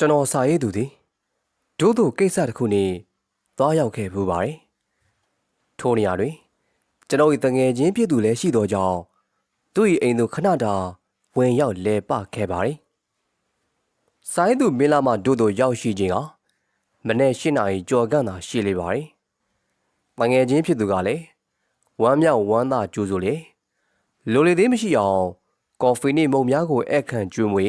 ကျွန်တော်စာရေးသူသည်ဒို့တို့ကိစ္စတစ်ခုနေသွားရောက်ခဲ့ပူပါတယ်ထိုနေရာတွင်ကျွန်တော်၏တငယ်ချင်းဖြစ်သူလည်းရှိသောကြောင့်သူ၏အိမ်သို့ခဏတာဝင်ရောက်လဲပခဲ့ပါတယ်စာရေးသူမင်းလာမဒို့တို့ရောက်ရှိခြင်းကမနေ့၈နာရီကြော်ကန့်သာရှိလေပါတယ်တငယ်ချင်းဖြစ်သူကလည်းဝမ်းမြောက်ဝမ်းသာကြိုးဆိုလေလိုလေသေးမရှိအောင်ကော်ဖီနဲ့မုံများကိုအခန့်ကျွေးမွေ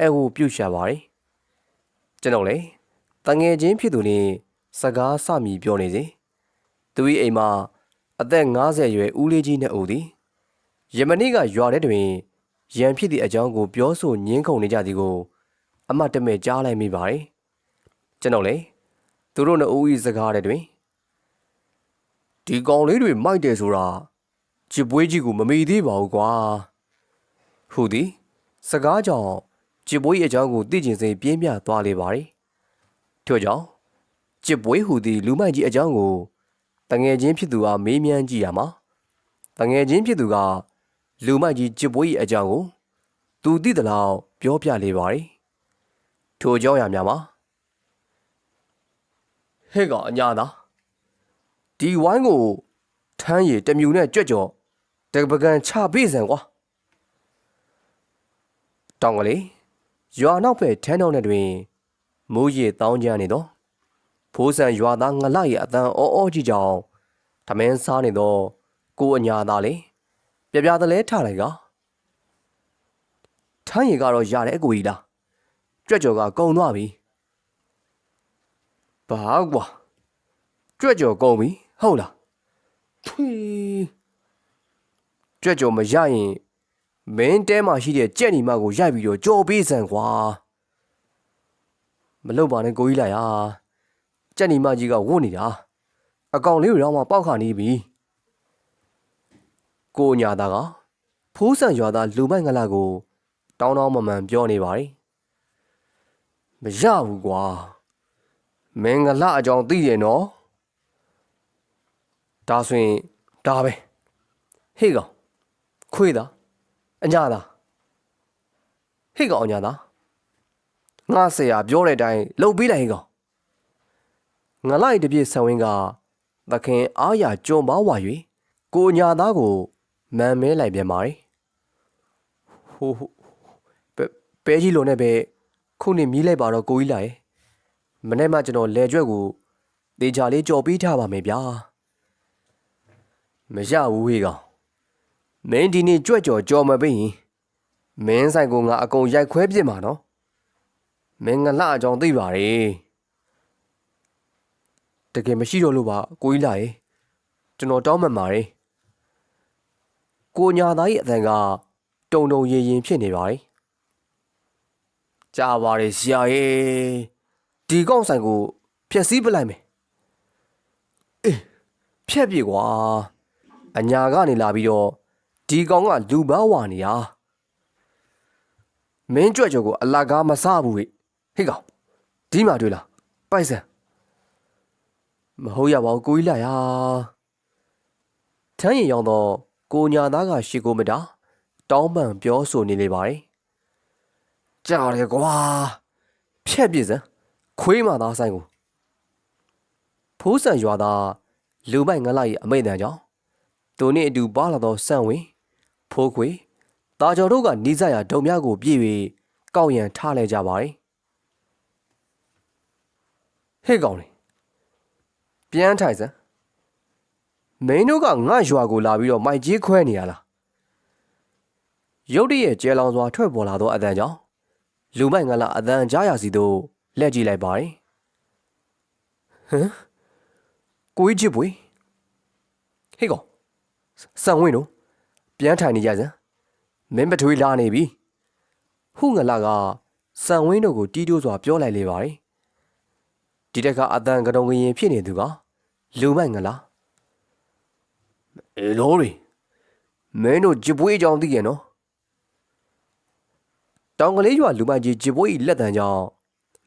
အဲဟုပြုတ်ရှာပါတယ် ကျွန်တော်လည်းတငယ်ချင်းဖြစ်သူနဲ့စကားစမြည်ပြောနေစဉ်သူ၏အိမ်မှာအသက်50ရွယ်ဦးလေးကြီးနဲ့ဦးသည်ယမနေ့ကရွာထဲတွင်ရန်ဖြစ်သည့်အကြောင်းကိုပြောဆိုညင်းခုန်နေကြသည်ကို အမတ်တမဲ့ကြားလိုက်မိပါတယ်ကျွန်တော်လည်းသူတို့နှစ်ဦး၏စကားတွေတွင်ဒီကောင်လေးတွေမိုက်တယ်ဆိုတာချစ်ပွေးကြီးကိုမမီသေးပါဘူးကွာဟူသည်စကားကြောင့် ချစ်ပွေး၏အကြောင်းကိုသိကျင်စိတ်ပြင်းပြသွားလေပါတယ်ထို့ကြောင့်ချစ်ပွေးဟူသည်လူမိုက်ကြီးအကြောင်းကိုတငယ်ချင်းဖြစ်သူကမေးမြန်းကြည့်ရမှာတငယ်ချင်းဖြစ်သူကလူမိုက်ကြီးချစ်ပွေး၏အကြောင်းကိုသူသိသလောက်ပြောပြလေပါတယ်ထို့ကြောင့်ရများမှာဟဲ့ကောင်အညာသာဒီဝိုင်းကိုထမ်းရည်တမြူနဲ့ကြွက်ကြော်တကပကံချပေးစံကွာတောင်ကလေး ရွာနောက်ဖက်ထန်းတော်နဲ့တွင်မိုးရေတောင်းကြနေတော့ဖိုးဆန်ရွာသားငလရဲ့အတန်အောအောကြီးကြောင်ထမင်းစားနေတော့ကိုအညာသားလေပြပြတလဲထလိုက်ကထမ်းရည်ကတော့ရတယ်အကိုကြီးလားကြွက်ကြော်ကကုံသွားပြီဘာကွာကြွက်ကြော်ကုံပြီဟုတ်လားဖွေကြွက်ကြော်မရရင် မင်းတဲမှာရှိတဲ့ကြက်ညီမကိုရိုက်ပြီးတော့ကြော်ပေးစံကွာမလုပ်ပါနဲ့ကိုကြီးလာရာကြက်ညီမကြီးကဝတ်နေတာအကောင်လေးရောမှပေါက်ခါနေပြီကိုညာသားကဖိုးဆန်ရွာသားလူမိုက်ငလာကိုတောင်းတောင်းမမှန်ပြောနေပါတယ်မရဘူးကွာမင်္ဂလာအကြောင်းသိတယ်နော်ဒါဆိုရင်ဒါပဲဟေ့ကောင်ခွေးသား အညာသားဟေ့ကောင်အညာသားငါဆရာပြောတဲ့အတိုင်းလှုပ်ပေးလိုက်ဟေ့ကောင်ငါလိုက်တပြည့်ဆံဝင်းကသခင်အားရကြုံပါဝါ၍ကိုညာသားကိုမန်မဲလိုက်ပြန်ပါ रे ဟိုဟိုပဲပဲကြီးလုံးနဲ့ပဲခုနှစ်မြည်လိုက်ပါတော့ကိုကြီးလာရဲ့မနေ့မှကျွန်တော်လဲကျွက်ကိုတေချာလေးကြော်ပြီးထားပါမယ်ဗျာမရဘူးဟေးကောင် မင်းဒီနေ့ကြွက်ကြော်ကြော်မပေးရင်မင်းဆိုင်ကိုငါအကုန်ရိုက်ခွဲပြစ်မှာနော်မင်းငလှအကြောင်းသိပါလေတကယ်မရှိတော့လို့ပါကိုကြီးလာရေကျွန်တော်တောင်းမှန်ပါတယ်ကိုညာသားရဲ့အသံကတုံတုံရင်ရင်ဖြစ်နေပါတယ်ကြာပါလေဆရာရေဒီကောက်ဆိုင်ကိုဖျက်ဆီးပလိုက်မယ်အေးဖျက်ပြေကွာအညာကနေလာပြီးတော့ ဒီကောင်ကလူပန်းဝါနေရမင်းကြွက်ကြော်ကိုအလကားမစားဘူးဟိဟေ့ကောင်ဒီမှာတွေ့လားပိုက်ဆန်မဟုတ်ရပါဘူးကိုကြီးလာရာထမ်းရင်ရောက်တော့ကိုညာသားကရှီကိုမတာတောင်းပန်ပြောဆိုနေလေပါတယ်ကြားတယ်ကွာဖြက်ပြစ်စမ်းခွေးမသားဆိုင်ကိုဖိုးဆန်ရွာသားလူမိုက်ငလိုက်ရဲ့အမိတ်တန်ကြောင့်သူနှင့်အတူပါလာသောဆန့်ဝင် ဖိုးခွေတာကျော်တို့ကနီးစပ်ရာဒုံများကိုပြည့်၍ကောက်ရန်ထားလဲကြပါတယ်ဟဲ့ကောင်လေပြန်ထိုင်စမ်းမင်းတို့ကငါရွာကိုလာပြီးတော့မိုက်ကြီးခွဲနေရလားရုတ်တရက်ကျဲလောင်စွာထွက်ပေါ်လာသောအတန်ကြောင့်လူမိုက်ငါလာအတန်ကြားရစီသို့လက်ကြည့်လိုက်ပါတယ်ဟမ်ကိုကြီးချစ်ပွေဟေးကောင်ဆန်ဝင်းတို့ ပြန်ထိုင်နေကြစမ်းမင်းပထွေးလာနေပြီဟုငလာကဆန်ဝင်းတို့ကိုတီးတိုးစွာပြောလိုက်လေပါတယ်ဒီတက်ကအတန်ကတုံကရင်ဖြစ်နေသူကလူမိုက်ငလားအေလိုရီမင်းတို့ဂျပွေးကြောင်သိရနော်တောင်ကလေးရွာလူမိုက်ကြီးဂျပွေးဤလက်တံကြောင့်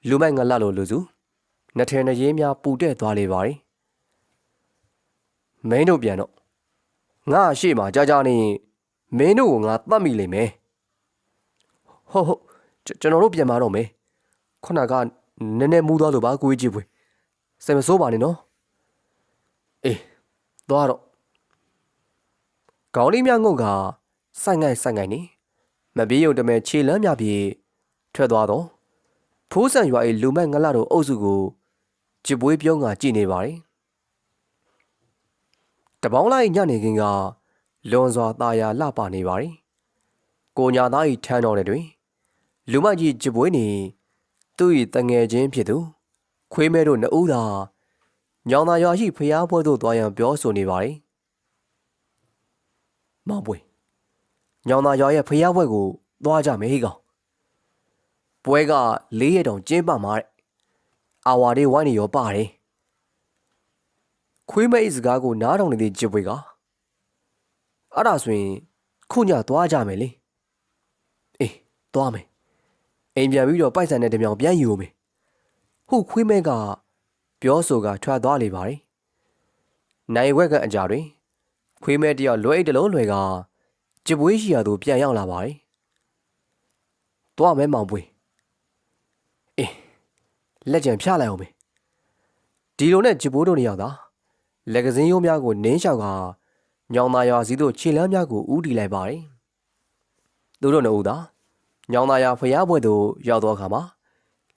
လူမိုက်ငလလိုလူစုနှစ်ထဲနှရင်းများပူတဲ့သွားလေပါ रे မင်းတို့ပြန်တော့ ငါအရှိမကြာကြာနေမင်းတို့ကိုငါတတ်မိလိမ့်မယ်ဟုတ်ဟုတ်ကျွန်တော်တို့ပြန်มาတော့မယ်ခုနကနည်းနည်းမူးသွားလို့ပါကိုကြီးကြည့်ပွေစိတ်မဆိုးပါနဲ့နော်အေးသွားတော့ကောင်းလေးများငုတ်ကဆိုင်ငိုက်ဆိုင်ငိုက်နေမပြေးရုံတမဲခြေလမ်းများပြေထွက်သွားတော့ဖိုးဆန်ရွာ၏လူမဲ့ငလတို့အုပ်စုကိုကြစ်ပွေးပြုံးကကြည်နေပါတယ် တပေါင်းလိုက်ညနေခင်းကလွန်စွာตาယာလှပနေပါတယ်ကိုညာသား၏ထမ်းတော်တဲ့တွင် လူမကြီးကြပွေးနေသူ့၏တငယ်ချင်းဖြစ်သူ ခွေးမဲတို့နှစ်ဦးသာညောင်သာရွာရှိဖျားပွဲသို့သွားရန်ပြောဆိုနေပါ යි မောင်ပွေညောင်သာရွာရဲ့ဖျားပွဲကိုသွားကြမယ်ဟိကောင်ပွဲကလေးရက်တောင်ကျင်းပမှာတဲ့အာဝါလေးဝိုင်းနေရောပါတယ် ခွေးမဲ၏စကားကိုနားထောင်နေတဲ့ကြပွေးကအဲ့ဒါဆိုရင်ခုညသွားကြမယ်လေအေးသွားမယ်အိမ်ပြန်ပြီးတော့ပိုက်ဆံနဲ့တမြောင်ပြန်ယူမယ်ဟုခွေးမဲကပြောဆိုကထွက်သွားလေပါ යි နိုင်ဝက်ကအကြာတွင် ခွေးမဲတယောက်လွဲအိတ်တစ်လုံးလွယ်ကကြပွေးရှိရာသို့ပြန်ရောက်လာပါ යි သွားမဲမောင်ပွေအေးလက်ကျန်ဖြားလိုက်အောင်မေဒီလိုနဲ့ကြပွေးတို့နေရောက်တာ လက်ကစင်းရိုးများကိုနင်းလျှောက်ကညောင်သားရွာစီသို့ခြေလမ်းများကိုဥတီလိုက်ပါ යි သူတို့နှစ်ဦးသာညောင်သားရဖျားပွဲသို့ရောက်သောအခါမှာ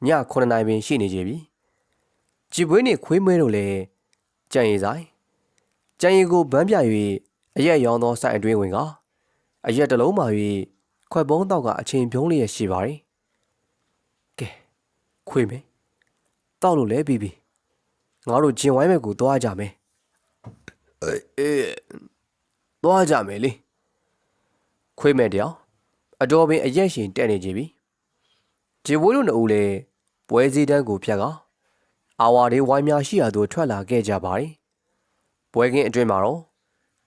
ည9နာရီပင်ရှိနေကြပြီ။ကြည်ပွေးနှင့်ခွေးမွေးတို့လည်းကြံရည်ဆိုင်ကြံရည်ကိုဗန်းပြ၍အရက်ရောင်းသောဆိုင်အတွင်းဝင်ကအရက်တစ်လုံးမှ၍ခွက်ပုံးတော့ကအချိန်ပြုံးလျက်ရှိပါ යි ။ကဲခွေးမယ်။တောက်လို့လဲပြီးပြီ။ငါတို့ဂျင်ဝိုင်းမဲ့ကိုသွားကြမယ်။ အေးအေးသွားကြမယ်လေ။ခွေးမဲ့တယောက်အတော်ပင်အရက်ရှင်တက်နေကြပြီ။ဂျေဝိုးတို့နှစ်ဦးလည်းပွဲစည်းတန်းကိုဖြတ်ကအာဝါလေးဝိုင်းများရှိရာသို့ထွက်လာခဲ့ကြပါ යි ။ပွဲကင်းအတွင်မှာတော့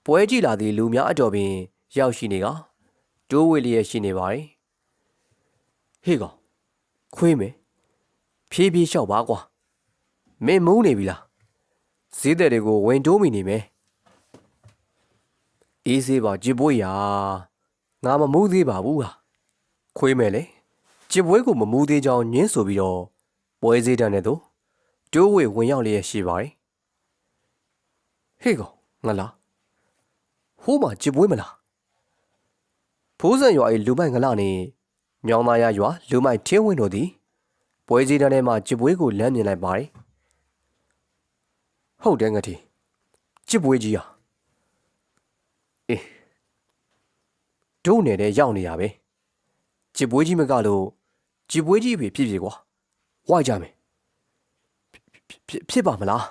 ပွဲကြည့်လာသည့်လူများအတော်ပင် ရောက်ရှိနေကတိုးဝေလျက်ရှိနေပါ යි ။ဟေးကောင်ခွေးမယ်ဖြည်းဖြည်းလျှောက်ပါကွာ။မင်းမူးနေပြီလား။ဈေးတဲ့တွေကိုဝင်တိုးမိနေမယ်။ အေးစေးပါဂျေဘွေးရာငါမမူးသေးပါဘူးဟာ။ခွေးမယ်လေ။ဂျစ်ပွဲကိုမမူးသေးကြောင်းညင်းဆိုပြီးတော့ပွဲစည်းတန်းနဲ့သူတိုးဝေဝင်ရောက်လျက်ရှိပါ යි ဟေးကောင်ငါလားဟိုးမှာဂျစ်ပွဲမလားဖိုးစံရွာ၏လူမိုက်ငလာနေညောင်သားရရွာလူမိုက်ထင်းဝင်တို့သည်ပွဲစည်းတန်းထဲမှာဂျစ်ပွဲကိုလမ်းမြင်လိုက်ပါ යි ဟုတ်တယ်ငါတီဂျစ်ပွဲကြီးဟာ အေးဒုနယ်တဲ့ရောက်နေရပဲကြစ်ပွေးကြီးမကလို့ကြစ်ပွေးကြီးပဲဖြစ်ဖြစ်ကွာဝိုက်ကြမယ်ဖြစ်ဖြစ်ပါမလား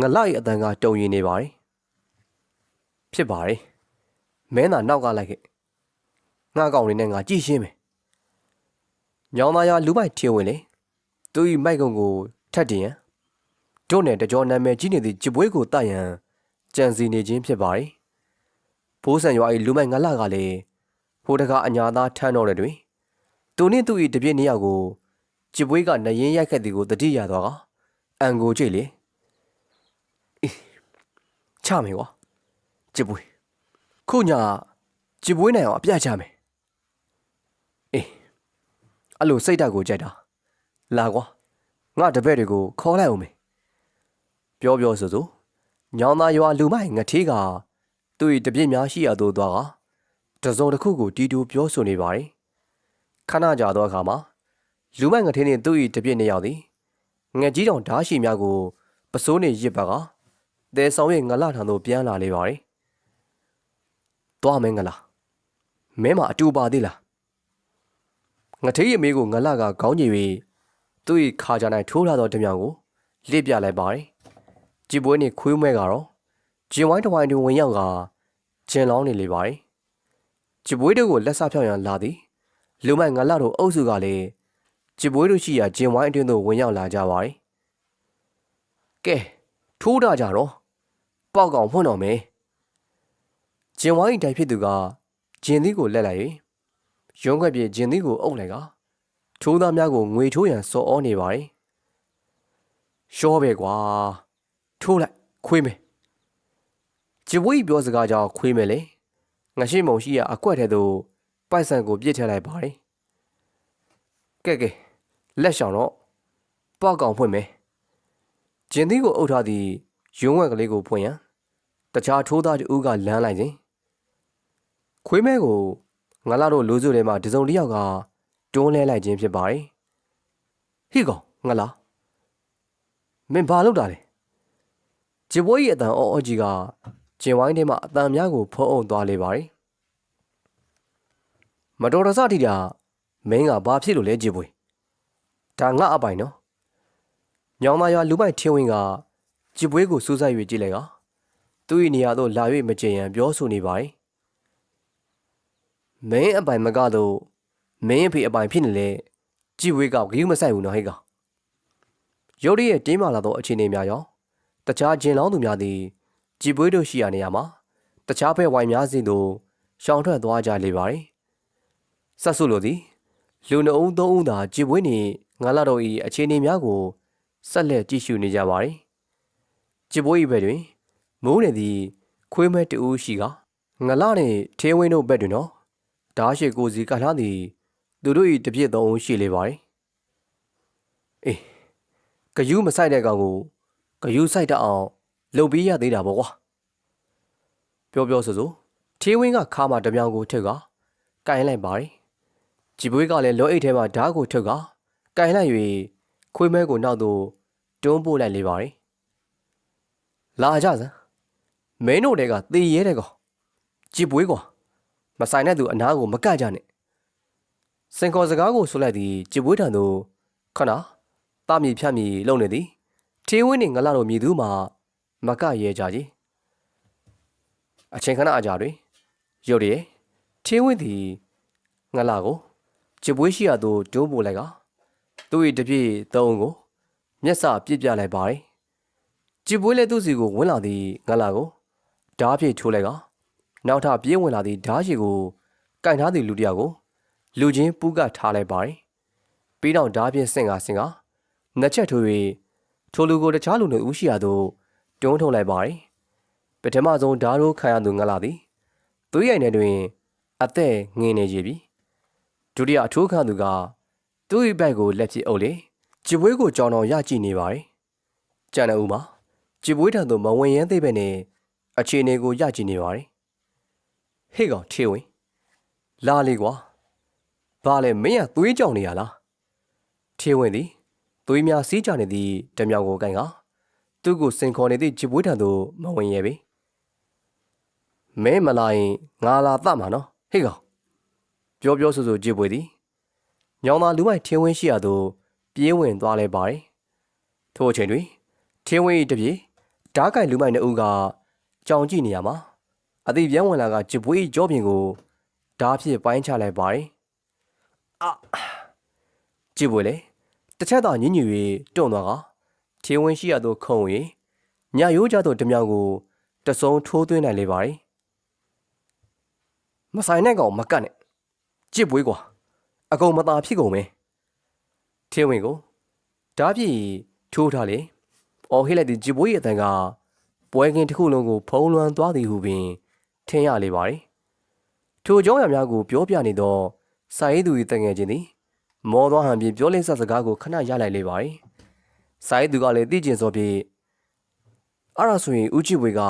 ငလိုက်အတန်ကတုံရင်နေပါတယ်ဖြစ်ပါတယ်မင်းသာနောက်ကလိုက်ခဲ့ငါကောင်နေနဲ့ငါကြည့်ရှင်းမယ်ညောင်သားရလူမိုက်ထင်ဝင်လေသူဤမိုက်ကုံကိုထတ်တင်ရန်တို့နဲ့တကြောနာမည်ကြီးနေသည့်ကြပွေးကိုတတ်ရန်ကြံစီနေခြင်းဖြစ်ပါတယ် ဘိုးဆန်ရွာ၏လူမိုက်ငလကလည်းဟိုတကအညာသားထမ်းတော်တဲ့တွင်သူနှင့်သူ၏တပြည့်နှစ်ယောက်ကိုဂျစ်ပွေးကနရင်ရိုက်ခတ်သည်ကိုတတိရသွားကအန်ကိုကြိတ်လေအေးချမယ်ကွာဂျစ်ပွေးခုညဂျစ်ပွေးနိုင်အောင်အပြတ်ချမယ်အေးအဲ့လိုစိတ်ဓာတ်ကိုကြိုက်တာလာကွာငါတပည့်တွေကိုခေါ်လိုက်အောင်မေပြောပြောဆိုဆိုညောင်သားရွာလူမိုက်ငထေးက သူ့၏တပြည့်များရှိရသို့သွားကတစုံတစ်ခုကိုတီတူပြောဆိုနေပါတယ်ခဏကြာသောအခါမှာလူမိုက်ငထင်းနှင့်သူ့၏တပြည့်နှစ်ယောက်သည်ငက်ကြီးတောင်ဓားရှိများကိုပစိုးနှင့်ရစ်ပါကတဲဆောင်၍ငလထံသို့ပြန်လာလေပါ යි ။သွားမင်းငလာမင်းမအတူပါသေးလားငထေးရမေးကိုငလကခေါင်းကြီး၍သူ့၏ခါကြ၌ထိုးလာသောတမြောင်ကိုလစ်ပြလိုက်ပါ යි ။ကြည်ပွဲနှင့်ခွေးမဲကတော့ ဂျင်ဝိုင်းတဝိုင်းတွင်ဝင်ရောက်ကဂျင်လောင်းနေလေပါတယ်။ဂျပွေးတို့ကိုလက်ဆဖြောင်းရန်လာသည်။လူမိုက်ငါလာတို့အုပ်စုကလည်းဂျပွေးတို့ရှိရာဂျင်ဝိုင်းအတွင်းသို့ဝင်ရောက်လာကြပါတယ်။ကဲထိုးတာကြတော့ပေါက်ကောင်ဖွင့်တော်မယ်။ဂျင်ဝိုင်းတိုင်ဖြစ်သူကဂျင်သီးကိုလက်လိုက်၍ရုံးခွက်ပြေဂျင်သီးကိုအုပ်လိုက်ကထိုးသားများကိုငွေထိုးရန်စော်ဩနေပါတယ်။ရှောပဲကွာထိုးလိုက်ခွေးမယ် ဂျင်ဝိပြောစကားကြောင့်ခွေးမယ်လေငရှိမုံရှိရာအကွက်ထဲသို့ပိုက်ဆံကိုပြစ်ထည့်လိုက်ပါ යි ။ကဲကဲလက်ရှောင်တော့ပေါက်ကောင်ဖွင့်မယ်ကျင်းသီးကိုအုပ်ထားသည့်ရုံးဝက်ကလေးကိုဖွင့်ရန်တခြားထိုးသားတူကလမ်းလိုက်ခြင်းခွေးမဲကိုငါလာတို့လူစုထဲမှာတစုံတစ်ယောက်ကတွန်းလဲလိုက်ခြင်းဖြစ်ပါတယ်ဟိကောင်ငါလာမင်းဘာလုပ်တာလဲဂျပွေးရဲ့အတန်အော်အော်ကြီးက ကျင်ဝိုင်းထဲမှာအတန်များကိုဖုံးအုံသွားလေပါတယ်မတော်တဆတိတာမင်းကဘာဖြစ်လို့လဲဂျပွေးဒါငါအပိုင်နော်ညောင်မရွာလူမိုက်ထင်းဝင်းကဂျပွေးကိုစူးစိုက်၍ကြည့်လိုက်ကသူ့၏နေရာသို့လာ၍မကျင်ရန်ပြောဆိုနေပါတယ်မင်းအပိုင်မကတော့မင်းအဖေအပိုင်ဖြစ်နေလေကြည်ဝေးကဂရုမဆိုင်ဘူးနော်ဟဲ့ကရုတ်တရက်တင်းမာလာသောအခြေအနေများရောတခြားဂျင်လောင်းသူများသည် ကြည်ပွေးတို့ရှိရာနေရာမှာတခြားဘက်ဝိုင်များစဉ်သို့ရှောင်ထွက်သွားကြလေပါသည်ဆက်ဆုလိုသည်လူနှုံသုံးဦးသာကြည်ပွေးနှင့်ငါလာတို့၏အခြေအနေများကိုဆက်လက်ကြည့်ရှုနေကြပါသည်ကြည်ပွေး၏ဘက်တွင်မိုးနေသည်ခွေးမဲတူရှိကငလာနှင့်ထေးဝင်းတို့ဘက်တွင်တော့ဓာရှိကိုစီကထားသည်သူတို့၏တပြစ်သုံးဦးရှိလေပါသည်အေးဂယူးမဆိုင်တဲ့ကောင်ကိုဂယူးဆိုင်တတ်အောင် လှုပ်ပြီးရသေးတာပေါ့ကွာပြောပြောဆိုဆိုထေးဝင်းကခါမှတမြောင်ကိုထက်ကကင်လိုက်ပါသည်ကြည်ပွေးကလည်းလောအိတ်ထဲမှာဓာတ်ကိုထက်ကကင်လိုက်၍ခွေးမဲကိုနောက်သို့တွန်းပို့လိုက်လေပါသည်လာကြစမ်းမင်းတို့တွေကသေရဲတဲ့ကောင်ကြည်ပွေးကွာမဆိုင်တဲ့သူအနားကိုမကကြနဲ့စင်ခေါ်စကားကိုဆိုလိုက်သည်ကြည်ပွေးထံသို့ခဏတာမီဖြတ်မီလုံနေသည်ထေးဝင်းနှင့်ငလာတို့မြည်သူမှ မကရဲကြကြီးအချိန်ခဏအကြာတွင်ရုတ်တရက်ထေးဝင်းသည်ငလာကိုကြည်ပွေးရှိရသို့တွန်းပို့လိုက်ကသူ့၏တပြည့်သုံးကိုမျက်စာပြစ်ပြလိုက်ပါသည်ကြည်ပွေးလည်းသူ့စီကိုဝင်လာသည်ငလာကိုဓားဖြည့်ထိုးလိုက်ကနောက်ထပ်ပြေးဝင်လာသည့်ဓားရှိကိုကင်ထားသည့်လူတစ်ယောက်ကိုလူချင်းပူးကထားလိုက်ပါတယ်ပြီးတော့ဓားဖြင့်ဆင့်ကဆင့်ကနှစ်ချက်ထိုး၍ထိုလူကိုတခြားလူတွေဦးရှိရသို့ တွန်းထုတ်လိုက်ပါတယ်ပထမဆုံးဓားတို့ခံရသူငလာသည်သွေးရိုင်ထဲတွင် အသက်ငင်းနေကြပြီဒုတိယအထိုးခံသူကသူ့၏ဘက်ကိုလက်ဖြင့်အုပ်လေကြပွေးကိုကြောင်တော်ရကြည့်နေပါတယ်ကျန်တဲ့ဦးမှာကြပွေးထံသို့မဝင်ရမ်းသေးပဲနဲ့အခြေအနေကိုရကြည့်နေပါတယ်ဟေ့ကောင်ထေဝင်လာလေကွာဘာလဲမင်းကသွေးကြောင်နေရလားထေဝင်သည်သွေးများစီးကြနေသည့်ဓမြောင်ကိုကန်က သူ့ကိုစင်ခေါ်နေသည့်ဂျပွေးထံသို့မဝင်ရပေမဲမလာရင်ငါလာတတ်မှာနော်ဟေ့ကောင်ပြောပြောဆိုဆိုဂျပွေးသည်ညောင်သာလူမိုက်ထေဝင်ရှိရသို့ပြေးဝင်သွားလဲပါတယ်ထို့အချိန်တွင်ထေဝင်၏တပြေဓားကင်လူမိုက်နှစ်ဦးကကြောင်ကြည့်နေရမှာအသေးပြန်ဝင်လာကဂျပွေးကြောပြင်ကိုဓားဖြင့်ပိုင်းချလိုက်ပါတယ်အာဂျပွေးလေတစ်ချက်သာညညူ၍တွန့်သွားက ထေဝင်ရှိရသို့ခုံ၍ညရိုးကြသောဓမြောင်ကိုတစုံထိုးသွင်းနိုင်လေပါတယ်မဆိုင်တဲ့ကောင်မကတ်နဲ့ကြစ်ပွေးကွာအကုန်မသာဖြစ်ကုန်မယ်ထေဝင်ကိုဓားဖြင့်ထိုးထားလေအော်ဟိလိုက်သည့်ဂျစ်ပွေးရဲ့အတန်ကပွဲကင်တစ်ခုလုံးကိုဖုံးလွှမ်းသွားသည်ဟုပင်ထင်ရလေပါသည်ထိုကြောင်းရများကိုပြောပြနေသောစာရေးသူ၏တငယ်ချင်းသည်မောသွားဟန်ပြင်ပြောလင်းဆက်စကားကိုခဏရလိုက်လေပါသည် စာရေးသူကလည်းသိကျင်စောဖြင့်အဲ့ဒါဆိုရင်ဦးကြည့်ဝေက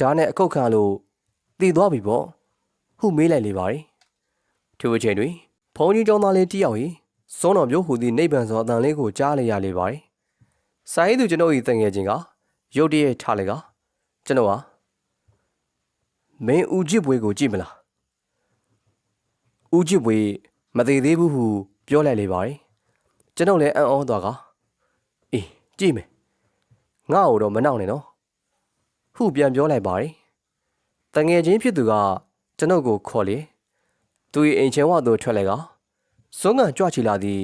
ဓာတ်နဲ့အခုတ်ခံလို့တည်သွားပြီပေါ့ဟုမေးလိုက်လေပါသည်ထိုအချိန်တွင်ဖုန်းကြီးကျောင်းသားလေးတယောက်၏စောတော်မျိုးဟူသည့်နိဗ္ဗာန်သောအတန်လေးကိုကြားလိုက်ရလေပါသည်စာရေးသူကျွန်ုပ်၏တငယ်ချင်းကရုတ်တရက်ထားလိုက်ကကျွန်တော်ဟာမင်းဦးကြည့်ပွဲကိုကြည့်မလားဦးကြည့်ပွဲမသေးသေးဘူးဟုပြောလိုက်လေပါတယ်ကျွန်တော်လည်းအံ့ဩသွားက အေးကြည့်မယ်ငါ့ကိုတော့မနှောက်နဲ့နော်ဟုပြန်ပြောလိုက်ပါတယ်တငယ်ချင်းဖြစ်သူကကျွန်ုပ်ကိုခေါ်လေသူ၏အိမ်ချင်ဝသို့ထွက်လိုက်ကစွန်းကန်ကြွချီလာသည်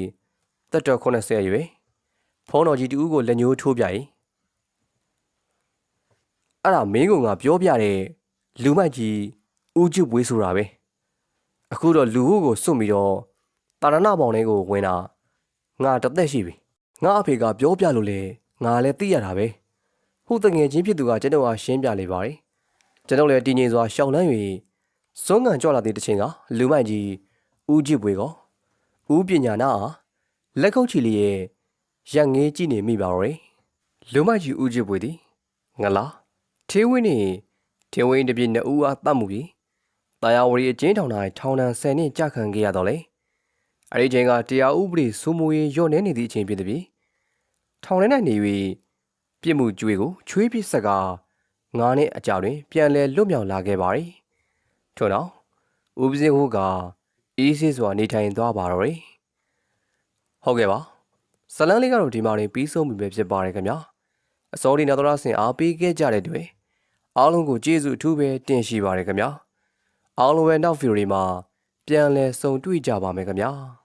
တက်တော်80ရွယ်ဖုံးတော်ကြီးတူဦးကိုလက်ညှိုးထိုးပြ၏အဲ့ဒါမင်းကငါပြောပြတဲ့လူမိုက်ကြီးဦးကျွပွေးဆိုတာပဲအခုတော့လူဟုကိုစွန့်ပြီးတော့တာရဏပေါင်လေးကိုဝင်တာငါတသက်ရှိပြီ ငါအဖေကပြောပြလို့လေငါလည်းသိရတာပဲဟုတငယ်ချင်းဖြစ်သူကကျွန်တော်အားရှင်းပြလေပါတယ်ကျွန်တော်လည်းတည်ငြိမ်စွာရှောင်လန်း၍စွန်းကန်ကြွလာသည့်တစ်ချိန်ကလူမိုက်ကြီးဦးကျွပွေးကဦးပညာနာအားလက်ခုပ်ချီလျက်ရက်ငေးကြည့်နေမိပါတော့တယ်လူမကြီးဦးချစ်ပွေသည်ငလားထေးဝင်းနှင့်ထေးဝင်းတပြည့်နှစ်ဦးအားတတ်မှုပြီးတာယာဝရီအကျဉ်းထောင်၌ထောင်ဒဏ်10နှစ်ကြာခံခဲ့ရတော့လေ အဲဒီချိန်ကတရားဥပဒေစိုးမိုးရေးညှော့နှဲနေသည့်အချိန်ဖြစ်သည်ပြီးထောင်ထဲ၌နေ၍ပြစ်မှုကြွေကိုချွေးပစ်ဆက်ကငါးနှစ်အကြာတွင် ပြန်လည်လွတ်မြောက်လာခဲ့ပါသည်ထို့နောက်ဦးပစင်းဟိုကအေးဆေးစွာနေထိုင်သွားပါတော့တယ်ဟုတ်ကဲ့ပါဇလန်းလေးကတော့ဒီမှာနေပြီးဆုံးပြီပဲဖြစ်ပါတယ်ခင်ဗျာအစောဒီနာတော်ဆင်အားပေးခဲ့ကြတဲ့တွေအားလုံးကိုကျေးဇူးအထူးပဲတင်ရှိပါတယ်ခင်ဗျာအားလုံးပဲနောက်ဗီဒီယိုတွေမှာပြန်လည်ဆုံတွေ့ကြပါမယ်ခင်ဗျာ